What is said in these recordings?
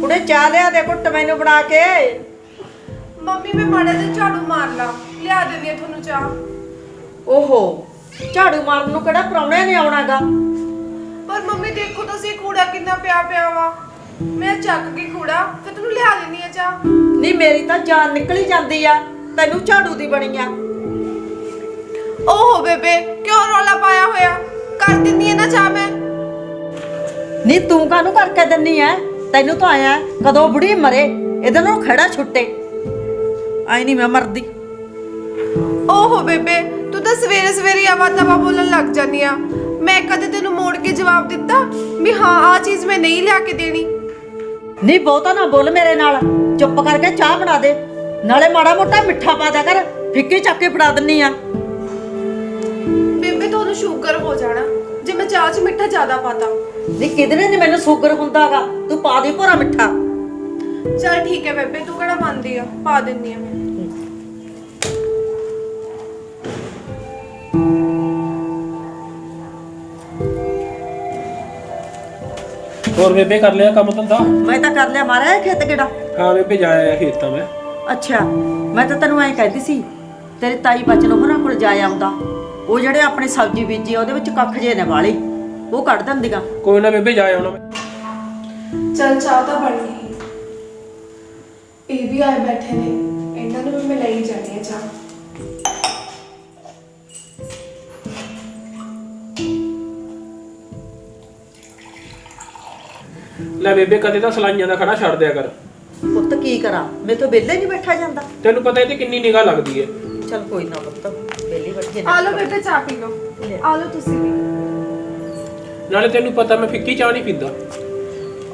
ਕੁੜੇ ਚਾਹ ਲਿਆ ਦੇ ਘੁੱਟ ਮੈਨੂੰ ਬਣਾ ਕੇ। ਮੰਮੀ ਮੈਂ ਮਾੜਾ ਜਿਹਾ ਝਾੜੂ ਮਾਰ ਲਾ। ਲਿਆ ਦਿੰਦੀ ਆ ਤੁਹਾਨੂੰ ਚਾਹ। ਓਹੋ ਝਾੜੂ ਮਾਰਨ ਨੂੰ ਕਿਹੜਾ ਪ੍ਰਾਹੁਣੇ ਨੇ ਆਉਣਾਗਾ। ਪਰ ਮੰਮੀ ਦੇਖੋ ਤੁਸੀਂ ਕੂੜਾ ਕਿੰਨਾ ਪਿਆ ਪਿਆ ਵਾ। ਮੈਂ ਚੱਕ ਕੇ ਕੂੜਾ ਫਿਰ ਤੁਹਾਨੂੰ ਲਿਆ ਦਿੰਦੀ ਆ ਚਾਹ। ਨਹੀਂ ਮੇਰੀ ਤਾਂ ਜਾਨ ਨਿਕਲੀ ਜਾਂਦੀ ਆ। ਤੈਨੂੰ ਝਾੜੂ ਦੀ ਬਣੀ ਆ। ਓਹੋ ਬੇਬੇ ਕਿਉਂ ਰੌਲਾ ਪਾਇਆ ਹੋਇਆ? ਕਰ ਦਿੰਦੀ ਆ ਨਾ ਚਾਹ ਮੈਂ। ਨਹੀਂ ਤੂੰ ਕਾਹਨੂੰ ਕਰਕੇ ਦਿੰਨੀ ਐ? ਤੈਨੂੰ ਤਾਂ ਆਇਆ ਕਦੋਂ ਬੁੜੀ ਮਰੇ ਇਹਦੇ ਨਾਲ ਖੜਾ ਛੁੱਟੇ। ਆਈ ਨਹੀਂ ਮੈਂ ਮਰਦੀ। ਓਹੋ ਬੇਬੇ ਤੂੰ ਤਾਂ ਸਵੇਰੇ ਸਵੇਰੇ ਹੀ ਆਵਾ ਤਵਾ ਬੋਲਣ ਲੱਗ ਜਾਂਦੀ ਆ। ਮੈਂ ਕਦੇ ਤੈਨੂੰ ਮੋੜ ਕੇ ਜਵਾਬ ਦਿੱਤਾ ਵੀ ਹਾਂ ਆ ਚੀਜ਼ ਮੈਂ ਨਹੀਂ ਲਿਆ ਕੇ ਦੇਣੀ। ਨਹੀਂ ਬਹੁਤਾ ਨਾ ਬੋਲ ਮੇਰੇ ਨਾਲ। ਚੁੱਪ ਕਰਕੇ ਚਾਹ ਬਣਾ ਦੇ। ਨਾਲੇ ਮਾੜਾ ਮੋਟਾ ਮਿੱਠਾ ਪਾ ਦਿਆ ਕਰ। ਫਿੱਕੀ ਚੱਕ ਕੇ ਫੜਾ ਦਿੰਨੀ ਆ। ਬੇਬੇ ਤੁਹਾਨੂੰ ਸ਼ੂਗਰ ਹੋ ਜਾਣਾ। ਜੇ ਮੈਂ ਚਾਹ 'ਚ ਮਿੱਠਾ ਜ਼ਿਆਦਾ ਪਾਤਾ। ਨਹੀਂ ਕਿਧਰੇ ਨਹੀਂ ਮੈਨੂੰ ਸ਼ੂਗਰ ਹੁੰਦਾਗਾ? ਤੂੰ ਪਾ ਦੇ ਭੋਰਾ ਮਿੱਠਾ। ਚਲ ਠੀਕ ਹੈ ਬੇਬੇ ਤੂੰ ਕਿਹੜਾ ਮੰਨਦੀ ਆ? ਪਾ ਦਿੰਦੀ ਆ ਮੈਂ। ਹੋਰ ਬੇਬੇ ਕਰ ਲਿਆ ਕੰਮ ਧੰਦਾ? ਮੈਂ ਤਾਂ ਕਰ ਲਿਆ ਮਾਰਿਆ ਖੇਤ ਕਿਹੜਾ? ਹਾਂ ਬੇਬੇ ਜਾਇਆ ਖੇਤ ਤਾਂ ਮੈਂ। ਅੱਛਾ ਮੈਂ ਤਾਂ ਤੈਨੂੰ ਐਂ ਕਹਿੰਦੀ ਸੀ ਤੇਰੀ ਤਾਈ ਬਚਨ ਹੋਰਾਂ ਕੋਲ ਜਾ ਆਉਂਦਾ। ਉਹ ਜਿਹੜੇ ਆਪਣੇ ਸਬਜ਼ੀ ਬੀਜੀ ਆ, ਉਹਦੇ ਵਿੱਚ ਕੱਖ ਜੇ ਨੇ ਵਾਲੇ। ਉਹ ਕੱਢ ਦਿੰਦੀਆਂ। ਕੋਈ ਨਾ ਬੇਬੇ ਆਉਣਾ ਮੈਂ। ਚਲ ਚਾਹ ਤਾਂ ਬਣ ਗਈ। ਇਹ ਵੀ ਆਏ ਬੈਠੇ ਨੇ। ਇਹਨਾਂ ਨੂੰ ਵੀ ਮੈਂ ਲਈ ਜਾਣੀ ਆ ਚਾਹ। ਲੈ ਬੇਬੇ ਕਦੇ ਤਾਂ ਸਲਾਈਆਂ ਦਾ ਖੜਾ ਛੱਡ ਦਿਆ ਕਰ। ਪੁੱਤ ਕੀ ਕਰਾਂ? ਮੇਰੇ ਤੋਂ ਵਿਹਲੇ ਨਹੀਂ ਬੈਠਾ ਜਾਂਦਾ। ਤੈਨੂੰ ਪਤਾ ਇਹ ਤੇ ਕਿੰਨੀ ਨਿਗਾਹ ਲੱਗਦੀ ਹੈ। ਚਲ ਕੋਈ ਨਾ ਪੁੱਤ ਵਿਹਲੀ ਬੈਠੇ ਆ ਲਓ ਬੇਬੇ ਚਾਹ ਪੀ ਲਓ। ਆ ਲਓ ਤੁਸੀਂ ਵੀ। ਨਾਲੇ ਤੈਨੂੰ ਪਤਾ ਮੈਂ ਫਿੱਕੀ ਚਾਹ ਨਹੀਂ ਪੀਂਦਾ।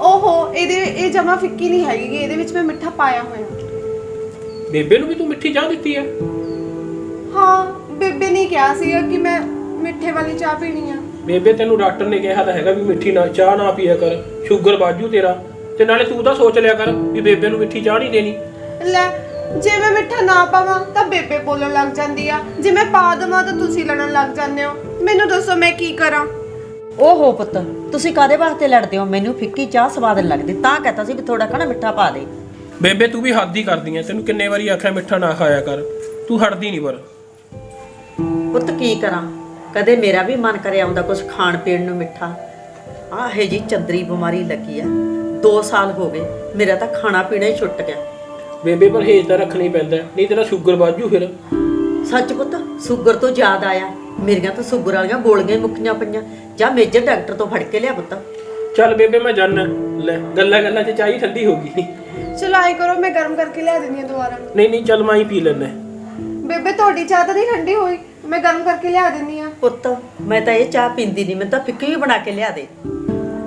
ਓਹੋ ਇਹਦੇ ਇਹ ਜਮਾ ਫਿੱਕੀ ਨਹੀਂ ਹੈਗੀ ਇਹਦੇ ਵਿੱਚ ਮੈਂ ਮਿੱਠਾ ਪਾਇਆ ਹੋਇਆ। ਬੇਬੇ ਨੂੰ ਵੀ ਤੂੰ ਮਿੱਠੀ ਚਾਹ ਦਿੱਤੀ ਹੈ? ਹਾਂ ਬੇਬੇ ਨੇ ਕਿਹਾ ਸੀਗਾ ਕਿ ਮੈਂ ਮਿੱਠੇ ਵਾਲੀ ਚਾਹ ਪੀਣੀ ਆ। ਬੇਬੇ ਤੈਨੂੰ ਡਾਕਟਰ ਨੇ ਕਿਹਾ ਤਾਂ ਹੈਗਾ ਵੀ ਮਿੱਠੀ ਨਾ ਚਾਹ ਨਾ ਪੀਆ ਕਰ। ਸ਼ੂਗਰ ਵਾਜੂ ਤੇਰਾ। ਤੇ ਨਾਲੇ ਤੂੰ ਤਾਂ ਸੋਚ ਲਿਆ ਕਰ ਵੀ ਬੇਬੇ ਨੂੰ ਮਿੱਠੀ ਚਾਹ ਨਹੀਂ ਦੇਣੀ। ਲੈ ਜੇ ਮੈਂ ਮਿੱਠਾ ਨਾ ਪਾਵਾਂ ਤਾਂ ਬੇਬੇ ਬੋਲਣ ਲੱਗ ਜਾਂਦੀ ਆ। ਜੇ ਮੈਂ ਪਾ ਦੇਵਾਂ ਤਾਂ ਤੁਸੀਂ ਲੜਨ ਲੱਗ ਜਾਂਦੇ ਹੋ। ਮੈਨੂੰ ਦੱਸੋ ਮੈਂ ਕੀ ਕਰਾਂ। ਓਹੋ ਪੁੱਤ ਤੁਸੀਂ ਕਾਦੇ ਵਾਸਤੇ ਲੜਦੇ ਹੋ? ਮੈਨੂੰ ਫਿੱਕੀ ਚਾਹ ਸਵਾਦ ਲੱਗਦੀ। ਤਾਂ ਕਹਤਾ ਸੀ ਵੀ ਥੋੜਾ ਖਾਣਾ ਮਿੱਠਾ ਪਾ ਦੇ। ਬੇਬੇ ਤੂੰ ਵੀ ਹੱਦ ਹੀ ਕਰਦੀ ਐ। ਤੈਨੂੰ ਕਿੰਨੇ ਵਾਰੀ ਆਖਿਆ ਮਿੱਠਾ ਨਾ ਖਾਇਆ ਕਰ। ਤੂੰ ਹਟਦੀ ਨਹੀਂ ਪਰ। ਪੁੱਤ ਕੀ ਕਰਾਂ? ਕਦੇ ਮੇਰਾ ਵੀ ਮਨ ਕਰਿਆ ਆਉਂਦਾ ਕੁਝ ਖਾਣ ਪੀਣ ਨੂੰ ਮਿੱਠਾ। ਆਹ ਜੀ ਚੰਦਰੀ ਬਿਮਾਰੀ ਲੱਗੀ ਆ 2 ਸਾਲ ਹੋ ਗਏ ਮੇਰਾ ਤਾਂ ਖਾਣਾ ਪੀਣਾ ਹੀ ਛੁੱਟ ਗਿਆ। ਬੇਬੇ ਪਰਹੇਜ਼ ਤਾਂ ਰੱਖਣਾ ਪੈਂਦਾ। ਨਹੀਂ ਤੇਰਾ ਸ਼ੂਗਰ ਵਾਜੂ ਫਿਰ। ਸੱਚ ਪੁੱਤ ਸ਼ੂਗਰ ਤੋਂ ਯਾਦ ਆਇਆ। ਮੇਰੀਆਂ ਤਾਂ ਸ਼ੂਗਰ ਵਾਲੀਆਂ ਗੋਲੀਆਂ ਹੀ ਮੁੱਕੀਆਂ ਪਈਆਂ। ਜਾਂ ਮੇਜਰ ਡਾਕਟਰ ਤੋਂ ਫੜ ਕੇ ਲਿਆ ਪੁੱਤ। ਚੱਲ ਬੇਬੇ ਮੈਂ ਜਾਣਾ ਲੈ ਗੱਲਾਂ ਗੱਲਾਂ 'ਚ ਚਾਹ ਹੀ ਠੰਡੀ ਹੋ ਗਈ। ਚਲੋ ਕਰੋ ਮੈਂ ਗਰਮ ਕਰਕੇ ਲਿਆ ਦਿੰਦੀ ਆ ਦੁਬਾਰਾ। ਨਹੀਂ ਨਹੀਂ ਚੱਲ ਮੈਂ ਹੀ ਪੀ ਲੈਣਾ ਬੇਬੇ ਤੁਹਾਡੀ ਚਾਹ ਤਾਂ ਨਹੀਂ ਠੰਡੀ ਹੋਈ। ਮੈਂ ਗਰਮ ਕਰਕੇ ਲਿਆ ਦਿੰਦੀ ਆ ਪੁੱਤ ਮੈਂ ਤਾਂ ਇਹ ਚਾਹ ਪੀਂਦੀ ਨਹੀਂ ਮੈਨੂੰ ਤਾਂ ਫਿੱਕੀ ਵੀ ਬਣਾ ਕੇ ਲਿਆ ਦੇ।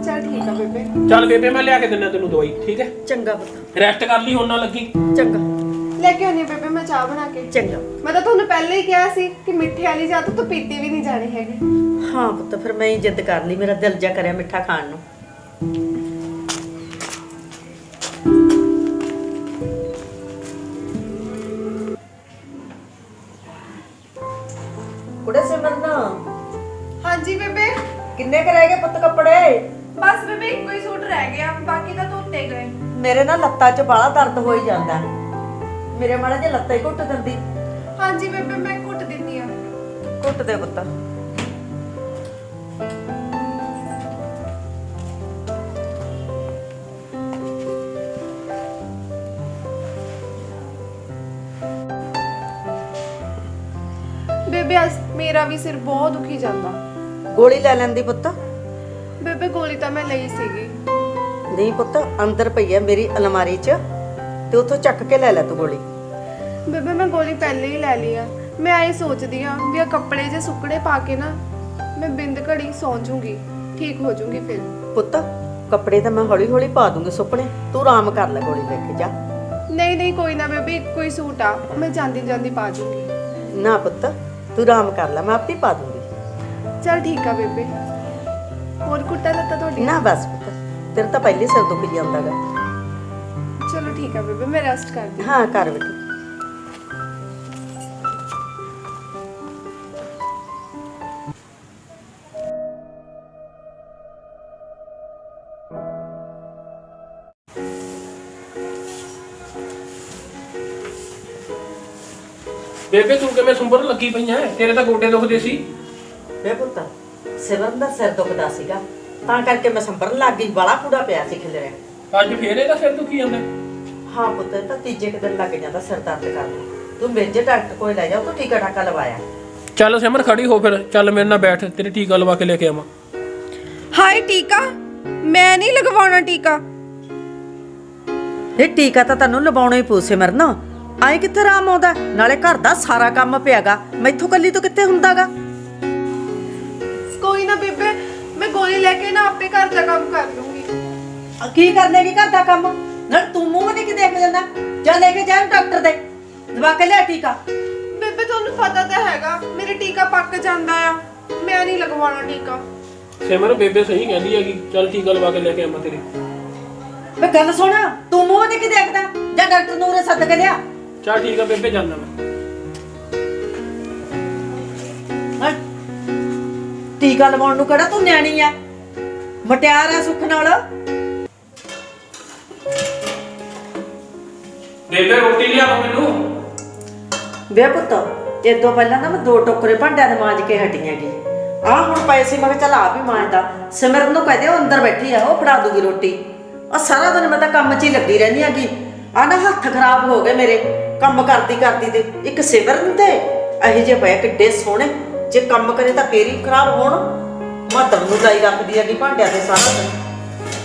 ਚਲ ਠੀਕ ਆ ਬੇਬੇ। ਚੱਲ ਬੇਬੇ ਮੈਂ ਲਿਆ ਕੇ ਦਿੰਦਾ ਤੈਨੂੰ ਦਵਾਈ ਠੀਕ ਹੈ? ਚੰਗਾ ਪੁੱਤ। ਰੈਸਟ ਕਰ ਲਈ ਹੁਣ ਨਾ ਲੱਗੀ। ਚੰਗਾ। ਲੈ ਕੇ ਆਉਣੀ ਬੇਬੇ ਮੈਂ ਚਾਹ ਬਣਾ ਕੇ। ਚੰਗਾ। ਮੈਂ ਤਾਂ ਤੁਹਾਨੂੰ ਪਹਿਲੇ ਹੀ ਕਿਹਾ ਸੀ ਕਿ ਮਿੱਠੇ ਵਾਲੀ ਚਾਹ ਤਾਂ ਤੂੰ ਪੀਤੀ ਵੀ ਨਹੀਂ ਜਾਣੀ ਹੈਗੀ। ਹਾਂ ਪੁੱਤ ਫਿਰ ਮੈਂ ਹੀ ਜਿੱਦ ਕਰ ਲਈ ਮੇਰਾ ਦਿਲ ਜਾ ਕਰਿਆ ਮਿੱਠਾ ਖਾਣ ਨੂੰ। ਕੁੜੇ ਸਿਮਰਨਾ ਹਾਂਜੀ ਬੇਬੇ। ਕਿੰਨੇ ਕ ਰਹਿ ਗਏ ਪੁੱਤ ਕੱਪੜੇ? ਬਸ ਬੇਬੇ ਇੱਕੋ ਹੀ ਸੂਟ ਰਹਿ ਗਿਆ ਬਾਕੀ ਤਾਂ ਧੋਤੇ ਗਏ। ਮੇਰੇ ਨਾਲ ਲੱਤਾਂ 'ਚ ਬਾਲਾ ਦਰਦ ਹੋਈ ਜਾਂਦਾ। ਮੇਰੇ ਮਾੜਾ ਜਿਹਾ ਲੱਤਾਂ ਹੀ ਘੁੱਟ ਦਿੰਦੀ। ਹਾਂਜੀ ਬੇਬੇ ਮੈਂ ਕੁੱਟ ਦਿੰਦੀ ਆ ਘੁੱਟ ਦੇ ਪੁੱਤ। ਬੇਬੇ ਅੱਜ ਮੇਰਾ ਵੀ ਸਿਰ ਬਹੁਤ ਦੁਖੀ ਜਾਂਦਾ। ਗੋਲੀ ਲੈ ਲੈਂਦੀ ਪੁੱਤ। ਬੇਬੇ ਗੋਲੀ ਤਾਂ ਮੈਂ ਲਈ ਸੀਗੀ। ਨਹੀਂ ਪੁੱਤ ਅੰਦਰ ਪਈ ਹੈ ਮੇਰੀ ਅਲਮਾਰੀ 'ਚ। ਤੇ ਉੱਥੋਂ ਚੱਕ ਕੇ ਲੈ ਲੈ ਤੂੰ ਗੋਲੀ। ਬੇਬੇ ਮੈਂ ਗੋਲੀ ਪਹਿਲੇ ਹੀ ਲੈ ਲਈ ਆ। ਮੈਂ ਆਈ ਸੋਚਦੀ ਆ ਵੀ ਆ ਕੱਪੜੇ ਜੇ ਸੁੱਕੜੇ ਪਾ ਕੇ ਨਾ ਮੈਂ ਬਿੰਦ ਘੜੀ ਸੌਂ ਜੂਗੀ ਠੀਕ ਹੋ ਜੂਗੀ ਫਿਰ। ਪੁੱਤ ਕੱਪੜੇ ਤਾਂ ਮੈਂ ਹੌਲੀ ਹੌਲੀ ਪਾ ਦੂੰਗੀ ਸੁਪਨੇ ਤੂੰ ਆਰਾਮ ਕਰ ਲੈ ਗੋਲੀ ਲੈ ਕੇ ਜਾ। ਨਹੀਂ ਨਹੀਂ ਕੋਈ ਨਾ ਬੇਬੇ ਇੱਕੋ ਹੀ ਸੂਟ ਆ। ਮੈਂ ਜਾਂਦੀ ਜਾਂਦੀ ਪਾ ਜੂਗੀ ਨਾ ਪੁੱਤ ਤੂੰ ਆਰਾਮ ਕਰ ਲੈ ਮੈਂ ਆਪੇ ਪਾ ਦੂੰਗੀ। ਚਲ ਠੀਕ ਆ ਬੇਬੇ। ਹੋਰ ਕੁੱਟਾ ਲੱਤਾ ਤੁਹਾਡੀ? ਨਾ ਬਸ ਪੁੱਤ ਤੇਰਾ ਤਾਂ ਪਹਿਲੇ ਸਿਰ ਦੁਖ ਜਾਂਦਾਗਾ ਚਲੋ ਠੀਕ ਆ ਬੇਬੇ ਮੈਂ ਰੈਸਟ ਕਰਦੀ। ਹਾਂ ਕਰ ਬੇਟੀ ਬੇਬੇ ਤੂੰ ਕਿਵੇਂ ਸੁੰਬਰ ਲੱਗੀ ਪਈਆਂ? ਤੇਰੇ ਤਾਂ ਗੋਡੇ ਦੁਖਦੇ ਸੀ। ਵੇ ਪੁੱਤ ਸਿਮਰਨ ਦਾ ਸਿਰ ਦੁਖਦਾ ਸੀਗਾ। ਤਾਂ ਕਰਕੇ ਮੈਂ ਸੰਭਰਨ ਲੱਗ ਗਈ ਬਾਲਾ ਕੂੜਾ ਪਿਆ ਸੀ ਖਿਲਰਿਆ। ਅੱਜ ਫੇਰ ਇਹਦਾ ਸਿਰ ਦੁਖੀ ਜਾਂਦਾ। ਹਾਂ ਪੁੱਤ ਇਹ ਤਾਂ ਤੀਜੇ ਕੁ ਦਿਨ ਲੱਗ ਜਾਂਦਾ ਸਿਰ ਦਰਦ ਕਰਨ ਤੂੰ ਮੇਜੇ ਡਾਕਟਰ ਕੋਲ ਲੈ ਜਾ ਉਹ ਤੋਂ ਟੀਕਾ ਟਾਕਾ ਲਵਾਇਆ। ਚੱਲ ਸਿਮਰ ਖੜੀ ਹੋ ਫਿਰ। ਚੱਲ ਮੇਰੇ ਨਾਲ ਬੈਠ ਤੇਰੇ ਟੀਕਾ ਲਵਾ ਕੇ ਲੈ ਕੇ ਆਵਾਂ। ਹਾਏ ਟੀਕਾ ਮੈਂ ਨਹੀਂ ਲਗਵਾਉਣਾ ਟੀਕਾ। ਇਹ ਟੀਕਾ ਤਾਂ ਤੈਨੂੰ ਲਵਾਉਣਾ ਹੀ ਪਊ ਸਿਮਰਨ। ਆਏ ਕਿੱਥੇ ਆਰਾਮ ਆਉਂਦਾ? ਨਾਲੇ ਘਰ ਦਾ ਸਾਰਾ ਕੰਮ ਪਿਆਗਾ। ਮੈਥੋਂ ਕੱਲੀ ਤੋਂ ਕਿੱਥੇ ਹੁੰਦਾਗਾ? ਕੋਈ ਨਾ ਬੇਬੇ ਮੈਂ ਗੋਲੀ ਲੈ ਕੇ ਨਾ ਆਪੇ ਘਰ ਦਾ ਕੰਮ ਕਰ ਲੂੰਗੀ। ਕੀ ਕਰ ਲੇਗੀ ਘਰ ਦਾ ਕੰਮ? ਨਾਲ ਤੂੰ ਮੂੰਹ ਨਹੀਂ ਕਿ ਦੇਖ ਜਾਂਦਾ ਜਾ ਲੈ ਕੇ ਜਾ ਡਾਕਟਰ ਦੇ। ਦਵਾ ਕੇ ਲਿਆ ਟੀਕਾ। ਬੇਬੇ ਤੁਹਾਨੂੰ ਪਤਾ ਤਾਂ ਹੈਗਾ ਮੇਰੇ ਟੀਕਾ ਪੱਕ ਜਾਂਦਾ ਆ। ਮੈਂ ਨਹੀਂ ਲਗਵਾਉਣਾ ਟੀਕਾ। ਸਿਮਰ ਬੇਬੇ ਸਹੀ ਕਹਿੰਦੀ ਹੈਗੀ। ਚੱਲ ਟੀਕਾ ਲਵਾ ਕੇ ਲੈ ਕੇ ਆਵਾਂ ਤੇਰੇ। ਵੇ ਗੱਲ ਸੁਣ ਤੂੰ ਮੂੰਹ ਨਹੀਂ ਕਿ ਦੇਖਦਾ। ਜਾ ਡਾਕਟਰ ਨੂੰ ਉਰੇ ਸੱਦ ਕੇ ਲਿਆ। ਚੱਲ ਠੀਕ ਆ ਬੇਬੇ ਜਾਂਦਾ ਮੈਂ। ਹਾਂ। ਟੀਕਾ ਲਵਾਉਣ ਨੂੰ ਕਿਹੜਾ ਤੂੰ ਨਿਆਣੀ ਐ? ਮਟਿਆਰ ਐ ਸੁੱਖ ਨਾਲ। ਬੇਬੇ ਰੋਟੀ ਲਿਆਓ ਮੈਨੂੰ। ਵੇ ਪੁੱਤ ਇਹ ਤੋਂ ਪਹਿਲਾਂ ਨਾ ਮੈਂ ਦੋ ਟੋਕਰੇ ਭਾਂਡਿਆਂ ਦੇ ਮਾਂਜ ਕੇ ਹਟੀ ਹੈਗੀ। ਆ ਹੁਣ ਪਏ ਸੀ ਮੈਂ ਕਿਹਾ ਚੱਲ ਆ ਵੀ ਮਾਂਜਦਾ। ਸਿਮਰਨ ਨੂੰ ਕਹਦੇ ਉਹ ਅੰਦਰ ਬੈਠੀ ਆ ਉਹ ਫੜਾ ਦੂਗੀ ਰੋਟੀ। ਆ ਸਾਰਾ ਦਿਨ ਮੈਂ ਤਾਂ ਕੰਮ 'ਚ ਹੀ ਲੱਗੀ ਰਹਿੰਦੀ ਹੈਗੀ। ਆ ਨਾ ਹੱਥ ਖਰਾਬ ਹੋ ਗਏ ਮੇਰੇ। ਕੰਮ ਕਰਦੀ ਕਰਦੀ ਤੇ ਇੱਕ ਸਿਮਰਨ ਤੇ? ਇਹੋ ਜਿਹੇ ਪਏ ਕਿੱਡੇ ਸੋਹਣੇ। ਜੇ ਕੰਮ ਕਰੇ ਤਾਂ ਫੇਰ ਹੀ ਖਰਾਬ ਹੋਣ। ਮਾਤਰ ਨੂੰ ਲਾਈ ਰੱਖਦੀ ਹੈਗੀ ਭਾਂਡਿਆਂ ਦੇ ਸਾਰਾ ਦਿਨ।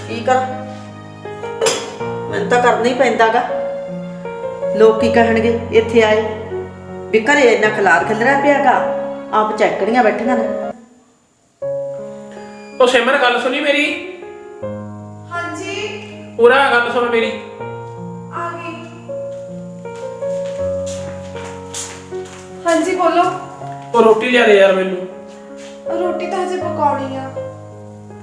ਕੀ ਕਰਾਂ? ਮੈਨੂੰ ਤਾਂ ਕਰਨਾ ਹੀ ਪੈਂਦਾਗਾ। ਲੋਕ ਕੀ ਕਹਿਣਗੇ? ਇੱਥੇ ਆਏ। ਵੀ ਘਰੇ ਇੰਨਾ ਖਲਾਰ ਖਿਲਰਿਆ ਪਿਆਗਾ। ਆਪ ਚੈੱਕੜੀਆਂ ਬੈਠੀਆਂ ਨੇ। ਉਹ ਸਿਮਰ ਗੱਲ ਸੁਣੀ ਮੇਰੀ? ਹਾਂਜੀ। ਪੂਰਾ ਗੱਲ ਸੁਣ ਮੇਰੀ। ਹਾਂਜੀ ਬੋਲੋ। ਉਹ ਰੋਟੀ ਲਿਆ ਦੇ ਯਾਰ ਮੈਨੂੰ। ਰੋਟੀ ਤਾਂ ਹਜੇ ਪਕਾਉਣੀ ਆ।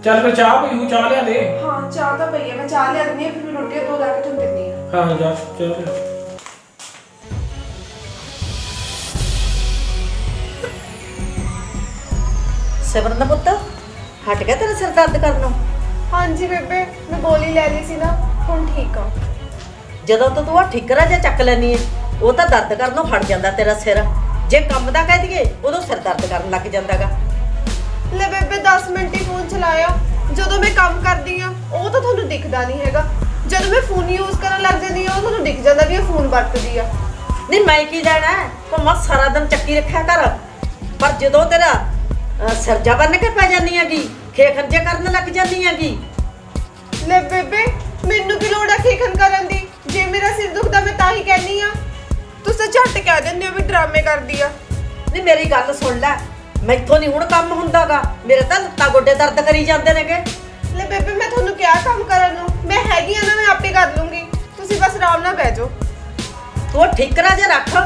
ਚੱਲ ਫਿਰ ਚਾਹ ਹੂੰ ਚਾਹ ਲਿਆ ਦੇ। ਹਾਂ ਚਾਹ ਤਾਂ ਪਈ ਆ ਮੈਂ ਚਾਹ ਲਿਆ ਦਿੰਦੀ ਆ ਫਿਰ ਮੈਂ ਰੋਟੀ ਦੋ ਲਾ ਕੇ ਤੁਹਾਨੂੰ ਦਿੰਦੀ ਆ। ਹਾਂ ਜਾ ਚੱਲ ਫਿਰ ਸਿਮਰਨ ਦਾ ਪੁੱਤ ਹਟ ਗਿਆ ਤੇਰਾ ਸਿਰ ਦਰਦ ਕਰਨੋਂ ਹਾਂਜੀ ਬੇਬੇ ਮੈਂ ਗੋਲੀ ਲੈ ਲਈ ਸੀ ਨਾ ਹੁਣ ਠੀਕ ਆ। ਜਦੋਂ ਤੋਂ ਤੂੰ ਆ ਠਿਕਰਾ ਜਿਹਾ ਚੱਕ ਲੈਨੀ ਹੈ ਉਹ ਤਾਂ ਦਰਦ ਕਰਨੋਂ ਹਟ ਜਾਂਦਾ ਤੇਰਾ ਸਿਰ। ਜੇ ਕੰਮ ਦਾ ਕਹਿ ਦਈਏ ਉਦੋਂ ਸਿਰ ਦਰਦ ਕਰਨ ਲੱਗ ਜਾਂਦਾਗਾ। ਲੈ ਬੇਬੇ 10 ਮਿੰਟ ਹੀ ਫੋਨ ਚਲਾਇਆ। ਜਦੋਂ ਮੈਂ ਕੰਮ ਕਰਦੀ ਆ ਉਹ ਤਾਂ ਤੁਹਾਨੂੰ ਦਿਖਦਾ ਨਹੀਂ ਹੈਗਾ। ਜਦੋਂ ਮੈਂ ਫੋਨ ਯੂਜ਼ ਕਰਨ ਲੱਗ ਜਾਂਦੀ ਆ ਉਹ ਤੁਹਾਨੂੰ ਦਿਖ ਜਾਂਦਾ ਵੀ ਇਹ ਫੋਨ ਵਰਤਦੀ ਆ। ਨਹੀਂ ਮੈਂ ਕੀ ਜਾਣਾ? ਭਾਵੇਂ ਸਾਰਾ ਦਿਨ ਚੱਕੀ ਰੱਖਿਆ ਕਰ ਪਰ ਜਦੋਂ ਤੇਰਾ ਅਹ, ਸਿਰ ਜਾ ਬੰਨ ਕੇ ਪੈ ਜਾਂਦੀ ਹੈਗੀ ਖੇਖਣ ਜੇ ਕਰਨ ਲੱਗ ਜਾਂਦੀ ਹੈਗੀ। ਲੈ ਬੇਬੇ ਮੈਨੂੰ ਕੀ ਲੋੜ ਆ ਖੇਖਣ ਕਰਨ ਦੀ? ਜੇ ਮੇਰਾ ਸਿਰ ਦੁਖਦਾ ਮੈਂ ਤਾਂ ਹੀ ਕਹਿਨੀ ਆ ਤੁਸੀਂ ਝੱਟ ਕਹਿ ਦਿੰਦੇ ਹੋ ਵੀ ਡਰਾਮੇ ਕਰਦੀ ਆ। ਨਹੀਂ ਮੇਰੀ ਗੱਲ ਸੁਣ ਲੈ। ਮੈਥੋਂ ਨਹੀਂ ਹੁਣ ਕੰਮ ਹੁੰਦਾਗਾ। ਮੇਰੇ ਤਾਂ ਲੱਤਾਂ ਗੋਡੇ ਦਰਦ ਕਰੀ ਜਾਂਦੇ ਨੇਗੇ। ਲੈ ਬੇਬੇ ਮੈਂ ਤੁਹਾਨੂੰ ਕਿਹਾ ਕੰਮ ਕਰਨ ਨੂੰ। ਮੈਂ ਹੈਗੀ ਆ ਨਾ ਮੈਂ ਆਪੇ ਕਰ ਲੂੰਗੀ। ਤੁਸੀਂ ਬਸ ਆਰਾਮ ਨਾਲ ਬਹਿ ਜਾਓ। ਤੂੰ ਠਿਕਰਾ ਜੇ ਰੱਖ।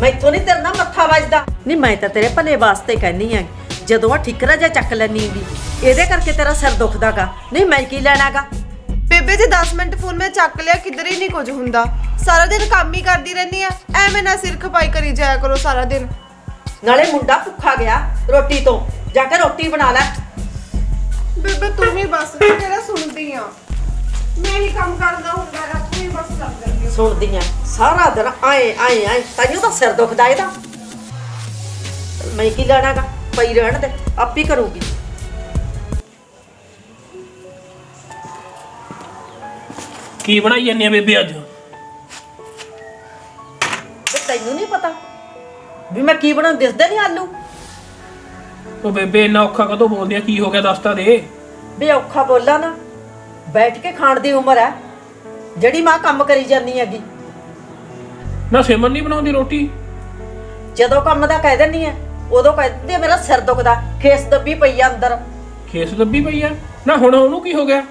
ਮੈਥੋਂ ਨਹੀਂ ਤੇਰੇ ਨਾਲ ਮੱਥਾ ਵੱਜਦਾ। ਨਹੀਂ ਮੈਂ ਤਾਂ ਤੇਰੇ ਭਲੇ ਵਾਸਤੇ ਕਹਿਨੀ ਆ। ਜਦੋਂ ਆ ਠਿਕਰਾ ਜੇ ਚੱਕ ਲੈਣੀ ਹੈਗੀ ਇਹਦੇ ਕਰਕੇ ਤੇਰਾ ਸਿਰ ਦੁਖਦਾਗਾ। ਨਹੀਂ ਮੈਂ ਕੀ ਲੈਣਾਗਾ? ਬੇਬੇ ਜੀ 10 ਮਿੰਟ ਫੋਨ ਮੈਂ ਚੱਕ ਲਿਆ ਕਿਧਰ ਹੀ ਨਹੀਂ ਕੁਝ ਹੁੰਦਾ। ਸਾਰਾ ਦਿਨ ਕੰਮ ਹੀ ਕਰਦੀ ਰਹਿੰਦੀ ਆ। ਐਵੇਂ ਨਾ ਸਿਰ ਖਪਾਈ ਕਰੀ ਜਾਇਆ ਕਰੋ ਸਾਰਾ ਦਿਨ। ਨਾਲੇ ਮੁੰਡਾ ਭੁੱਖਾ ਗਿਆ ਰੋਟੀ ਤੋਂ। ਜਾ ਕੇ ਰੋਟੀ ਬਣਾ ਲੈ। ਬੇਬੇ ਤੂੰ ਵੀ ਬਸ ਕਿਹੜਾ ਸੁਣਦੀ ਆ? ਮੈਂ ਹੀ ਕੰਮ ਕਰਦਾ ਹੁੰਦਾ ਹੈ ਤੂੰ ਹੀ ਬਸ ਕਰ ਦਿੰਦੀ ਸੁਣਦੀਆਂ ਸਾਰਾ ਦਿਨ ਆਏ ਆਏ ਆਏ। ਤਾਈਓ ਤਾਂ ਸਿਰ ਦੁਖਦਾ ਇਹਦਾ। ਮੈਂ ਕੀ ਲੈਣਾਗਾ ਪਈ ਰਹਿਣ ਦੇ ਆਪ ਹੀ ਕਰੂਗੀ। ਕੀ ਬਣਾਈ ਜਾਂਦੀ ਆ ਬੇਬੇ ਅੱਜ? ਵੀ ਮੈਂ ਕੀ ਬਣਾ ਦਿਸਦੇ ਨਹੀਂ ਆਲੂ? ਉਹ ਬੇਬੇ ਇੰਨਾ ਔਖਾ ਕਦੋਂ ਬੋਲਦੀ ਆ? ਕੀ ਹੋ ਗਿਆ? ਦੱਸ ਤਾਂ ਦੇ। ਵੀ ਔਖਾ ਬੋਲਾ ਨਾ। ਬੈਠ ਕੇ ਖਾਣ ਦੀ ਉਮਰ ਹੈ ਜਿਹੜੀ ਮਾਂ ਕੰਮ ਕਰੀ ਜਾਂਦੀ ਹੈਗੀ। ਨਾ ਸਿਮਰ ਨਹੀਂ ਬਣਾਉਂਦੀ ਰੋਟੀ? ਜਦੋਂ ਕੰਮ ਦਾ ਕਹਿ ਦਿੰਦੀ ਹੈ ਉਦੋਂ ਕਹਿ ਦਿੰਦੀ ਹੈ, ਮੇਰਾ ਸਿਰ ਦੁਖਦਾ। ਖੇਸ ਦੱਬੀ ਪਈ ਆ ਅੰਦਰ। ਖੇਸ ਦੱਬੀ ਪਈ ਆ? ਨਾ ਹੁਣ ਉਹਨੂੰ ਕੀ ਹੋ ਗਿਆ?